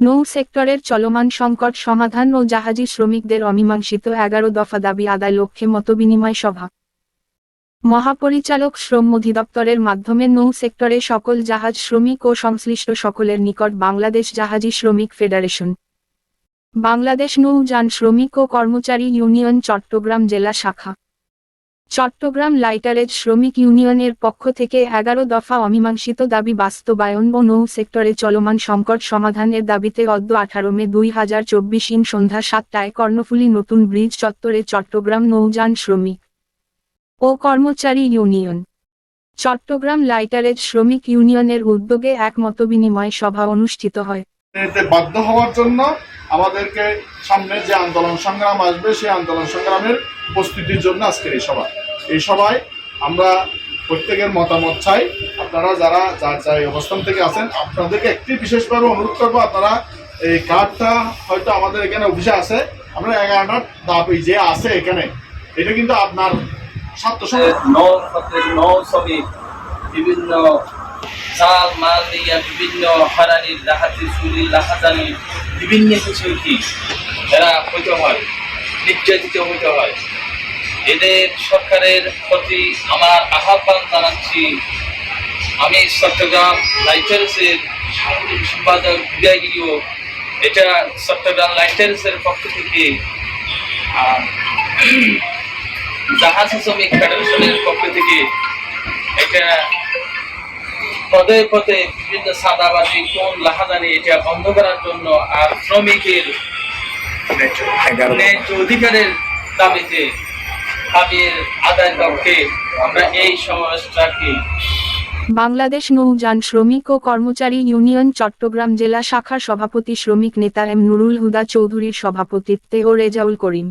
নৌ সেক্টরের চলমান সংকট সমাধান ও জাহাজি শ্রমিকদের অমীমাংসিত এগারো দফা দাবি আদায় লক্ষ্যে মতবিনিময় সভা। মহাপরিচালক শ্রম অধিদপ্তরের মাধ্যমে নৌ সেক্টরে সকল জাহাজ শ্রমিক ও সংশ্লিষ্ট সকলের নিকট বাংলাদেশ জাহাজি শ্রমিক ফেডারেশন। বাংলাদেশ নৌযান শ্রমিক ও কর্মচারী ইউনিয়ন চট্টগ্রাম জেলা শাখা। চট্টগ্রাম লাইটারেজ শ্রমিক ইউনিয়নের পক্ষ থেকে এগারো দফা অমীমাংসিত দাবি বাস্তবায়ন ও নৌ সেক্টরে চলমান সংকট সমাধানের দাবিতে অদ্য আঠারো মে দুই হাজার চব্বিশ ইন সন্ধ্যা সাতটায় কর্ণফুলী নতুন ব্রিজ চত্বরে চট্টগ্রাম নৌযান শ্রমিক ও কর্মচারী ইউনিয়ন। চট্টগ্রাম লাইটারেজ শ্রমিক ইউনিয়নের উদ্যোগে এক মতবিনিময় সভা অনুষ্ঠিত হয়। বাধ্য হওয়ার জন্য আমাদেরকে সামনে যে আন্দোলন সংগ্রাম আসবে, সেই আন্দোলন সংগ্রামের প্রস্তুতির জন্য আজকের এই সভা। এই সভায় আমরা প্রত্যেকের মতামত চাই। আপনারা যারা যার যার অবস্থান থেকে আছেন, আপনাদেরকে একটি বিশেষভাবে অনুরোধ করব, আপনারা এই কার্ডটা হয়তো আমাদের এখানে অফিসে আছে। আমরা এগারোটা দাবি যে আছে এখানে, এটা কিন্তু আপনার স্বার্থ নৌ শ্রমিক বিভিন্ন চাল, মাল দিয়া বিভিন্ন হারানির লাহাতি, চুরি, লাহাজানি, বিভিন্ন কিছু কি এরা হইতে হয়, নির্যাতিত হইতে হয়। এদের সরকারের প্রতি আমার আহ্বান জানাচ্ছি। আমি চট্টগ্রাম লাইটার্সের সাংগঠনিক সম্পাদক বিদায়গিরিও এটা চট্টগ্রাম লাইটার্সের পক্ষ থেকে জাহাজ শ্রমিক ফেডারেশনের পক্ষ থেকে এটা পদে পদে বিভিন্ন সাদাবাজি কোন লাহাদানি এটা বন্ধ করার জন্য আর শ্রমিকের ন্যায্য অধিকারের দাবিতে আদায়ের লক্ষ্যে আমরা এই বাংলাদেশ নৌযান শ্রমিক ও কর্মচারী ইউনিয়ন চট্টগ্রাম জেলা শাখার সভাপতি শ্রমিক নেতা এম নুরুল হুদা চৌধুরীর সভাপতিত্বে ও রেজাউল করিম।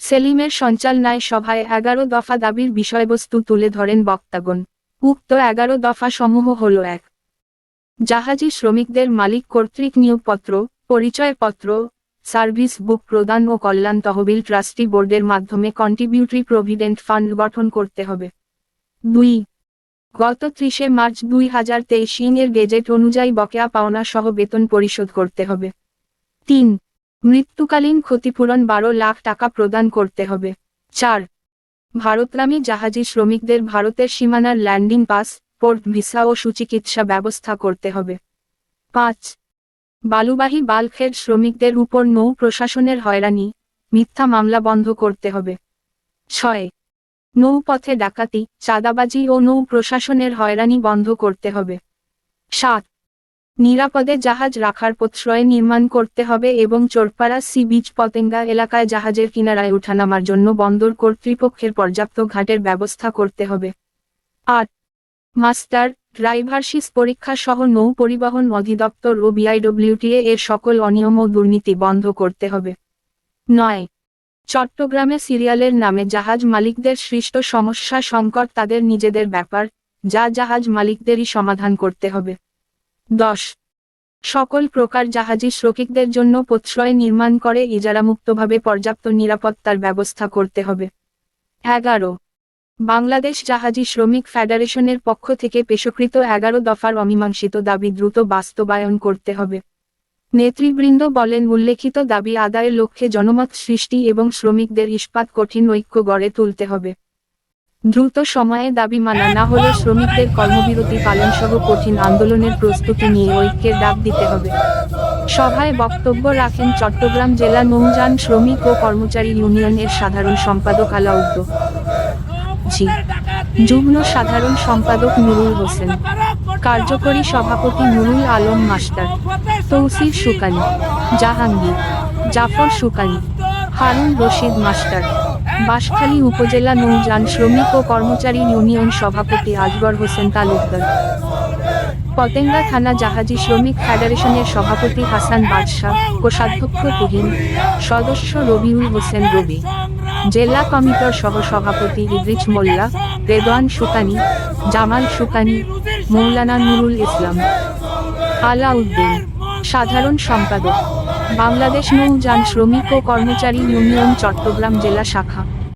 সেলিমের সঞ্চালনায় সভায় এগারো দফা দাবির বিষয়বস্তু তুলে ধরেন বক্তাগণ। উক্ত এগারো দফা সমূহ হল এক। জাহাজি শ্রমিকদের মালিক কর্তৃক নিয়োগপত্র, পরিচয়পত্র সার্ভিস বুক প্রদান ও কল্যাণ তহবিল ট্রাস্টি বোর্ডের মাধ্যমে কন্ট্রিবিউটরি প্রভিডেন্ট ফান্ড গঠন করতে হবে। দুই, গত ত্রিশে মার্চ দুই হাজার তেইশ এর গেজেট অনুযায়ী বকেয়া পাওনা সহ বেতন পরিশোধ করতে হবে। তিন, মৃত্যুকালীন ক্ষতিপূরণ বারো লাখ টাকা প্রদান করতে হবে। চার ভারতগামী জাহাজি শ্রমিকদের ভারতের সীমানার ল্যান্ডিং পাস পোর্ট ভিসা ও সুচিকিৎসা ব্যবস্থা করতে হবে। পাঁচ বালুবাহী বাল্কের শ্রমিকদের উপর নৌ প্রশাসনের হয়রানি, মিথ্যা মামলা বন্ধ করতে হবে। ছয়। নৌপথে ডাকাতি, চাঁদাবাজি ও নৌ প্রশাসনের হয়রানি বন্ধ করতে হবে। সাত। নিরাপদে জাহাজ রাখার প্রশ্রয় নির্মাণ করতে হবে এবং চোরপাড়া সি বিচ পতেঙ্গা এলাকায় জাহাজের কিনারায় উঠানামার জন্য বন্দর কর্তৃপক্ষের পর্যাপ্ত ঘাটের ব্যবস্থা করতে হবে। আট। মাস্টার ড্রাইভারশিস পরীক্ষা সহ নৌ পরিবহন অধিদপ্তর ও বিআইডব্লিউটিএ এর সকল অনিয়ম ও দুর্নীতি বন্ধ করতে হবে। নয়। চট্টগ্রামে সিরিয়ালের নামে জাহাজ মালিকদের সৃষ্ট সমস্যা সংকট তাদের নিজেদের ব্যাপার, যা জাহাজ মালিকদেরই সমাধান করতে হবে। দশ। সকল প্রকার জাহাজি শ্রমিকদের জন্য প্রশ্রয় নির্মাণ করে ইজারামুক্তভাবে পর্যাপ্ত নিরাপত্তার ব্যবস্থা করতে হবে। এগারো। বাংলাদেশ জাহাজি শ্রমিক ফেডারেশনের পক্ষ থেকে পেশকৃত এগারো দফার অমীমাংসিত দাবি দ্রুত বাস্তবায়ন করতে হবে। নেতৃবৃন্দ বলেন, উল্লেখিত দাবি আদায়ের লক্ষ্যে জনমত সৃষ্টি এবং শ্রমিকদের ইস্পাত কঠিন ঐক্য গড়ে তুলতে হবে। দ্রুত সময়ে দাবি মানা না হলে শ্রমিকদের কর্মবিরতি পালন সহ কঠিন আন্দোলনের প্রস্তুতি নিয়ে ঐক্যের ডাক দিতে হবে। সভায় বক্তব্য রাখেন চট্টগ্রাম জেলা নৌযান শ্রমিক ও কর্মচারী ইউনিয়নের সাধারণ সম্পাদক আলাউদ্দ। জি যুগ্ম সাধারণ সম্পাদক নুরুল হোসেন, কার্যকরী সভাপতি নুরুল আলম মাস্টার তৌসির সুকানি জাহাঙ্গীর, জাফর সুকানি হারুন রশিদ মাস্টার, বাঁশখালী উপজেলা নৌযান শ্রমিক ও কর্মচারী ইউনিয়ন সভাপতি আজগর হোসেন তালুকদার, পতেঙ্গা থানা জাহাজি শ্রমিক ফেডারেশনের সভাপতি হাসান বাদশাহ, কোষাধ্যক্ষ তুহিন, সদস্য রবিউল হোসেন রবি জেলা কমিটির সহ সভাপতি ইদ্রিজ মোল্লা, রেদওয়ান সুকানি জামাল সুকানি মৌলানা নুরুল ইসলাম, আলাউদ্দিন, সাধারণ সম্পাদক, বাংলাদেশ নৌযান শ্রমিক ও কর্মচারী ইউনিয়ন, চট্টগ্রাম জেলা শাখা।